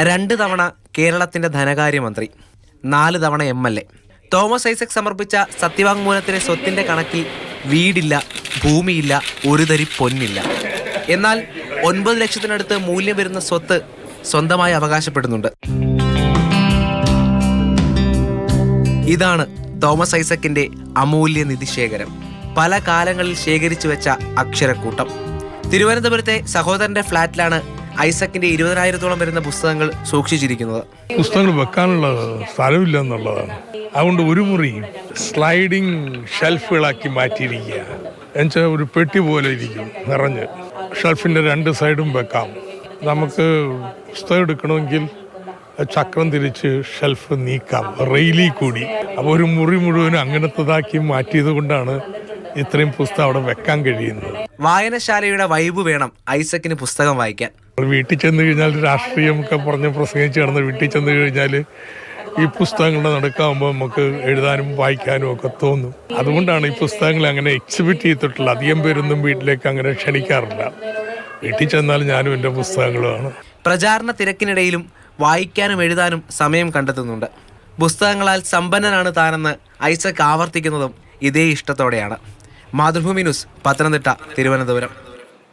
രണ്ട് തവണ കേരളത്തിന്റെ ധനകാര്യമന്ത്രി നാല് തവണ M L A. Thomas Isaac സമർപ്പിച്ച സത്യവാങ്മൂലത്തിലെ സ്വത്തിന്റെ കണക്കിൽ വീടില്ല ഭൂമിയില്ല ഒരു തരി പൊന്നില്ല. എന്നാൽ ഒൻപത് ലക്ഷത്തിനടുത്ത് മൂല്യം വരുന്ന സ്വത്ത് സ്വന്തമായി അവകാശപ്പെടുന്നുണ്ട്. ഇതാണ് തോമസ് ഐസക്കിന്റെ അമൂല്യ നിധിശേഖരം. പല കാലങ്ങളിൽ ശേഖരിച്ചു വെച്ച അക്ഷരക്കൂട്ടം. തിരുവനന്തപുരത്തെ സഹോദരന്റെ ഫ്ളാറ്റിലാണ് ഐസക്കിന്റെ ഇരുപതിനായിരത്തോളം വരുന്ന പുസ്തകങ്ങൾ സൂക്ഷിച്ചിരിക്കുന്നത്. പുസ്തകങ്ങൾ വെക്കാനുള്ള സ്ഥലമില്ല എന്നുള്ളതാണ് അതുകൊണ്ട് ഒരു മുറി സ്ലൈഡിങ് ഷെൽഫുകളാക്കി മാറ്റിയിരിക്കുക. എന്നുവെച്ചാൽ ഒരു പെട്ടി പോലെ ഇരിക്കും നിറഞ്ഞ്. ഷെൽഫിന്റെ രണ്ട് സൈഡും വെക്കാം. നമുക്ക് പുസ്തകം എടുക്കണമെങ്കിൽ ചക്രം തിരിച്ച് ഷെൽഫ് നീക്കാം റെയിലിൽ കൂടി. അപ്പോൾ ഒരു മുറി മുഴുവനും അങ്ങനത്തതാക്കി മാറ്റിയത് കൊണ്ടാണ് ഇത്രയും പുസ്തകം അവിടെ വെക്കാൻ കഴിയുന്നത് വായനശാലയുടെ വൈബ് വേണം ഐസക്കിന് പുസ്തകം വായിക്കാൻ. വീട്ടിൽ ചെന്ന് കഴിഞ്ഞാൽ രാഷ്ട്രീയം ഒക്കെ പറഞ്ഞ് പ്രസംഗിച്ച് കിടന്ന് വീട്ടിൽ ചെന്ന് കഴിഞ്ഞാൽ ഈ പുസ്തകങ്ങളുടെ നടക്കാകുമ്പോൾ നമുക്ക് എഴുതാനും വായിക്കാനും ഒക്കെ തോന്നും. അതുകൊണ്ടാണ് ഈ പുസ്തകങ്ങൾ അങ്ങനെ എക്സിബിറ്റ് ചെയ്തിട്ടുള്ളത്. അധികം പേരൊന്നും വീട്ടിലേക്ക് അങ്ങനെ ക്ഷണിക്കാറില്ല. വീട്ടിൽ ചെന്നാൽ ഞാനും എന്റെ പുസ്തകങ്ങളുമാണ് പ്രചാരണ തിരക്കിനിടയിലും വായിക്കാനും എഴുതാനും സമയം കണ്ടെത്തുന്നുണ്ട്. പുസ്തകങ്ങളാൽ സമ്പന്നനാണ് താനെന്ന് ഐസക് ആവർത്തിക്കുന്നതും ഇതേ ഇഷ്ടത്തോടെയാണ്. മാതൃഭൂമി ന്യൂസ് പത്തനംതിട്ട തിരുവനന്തപുരം.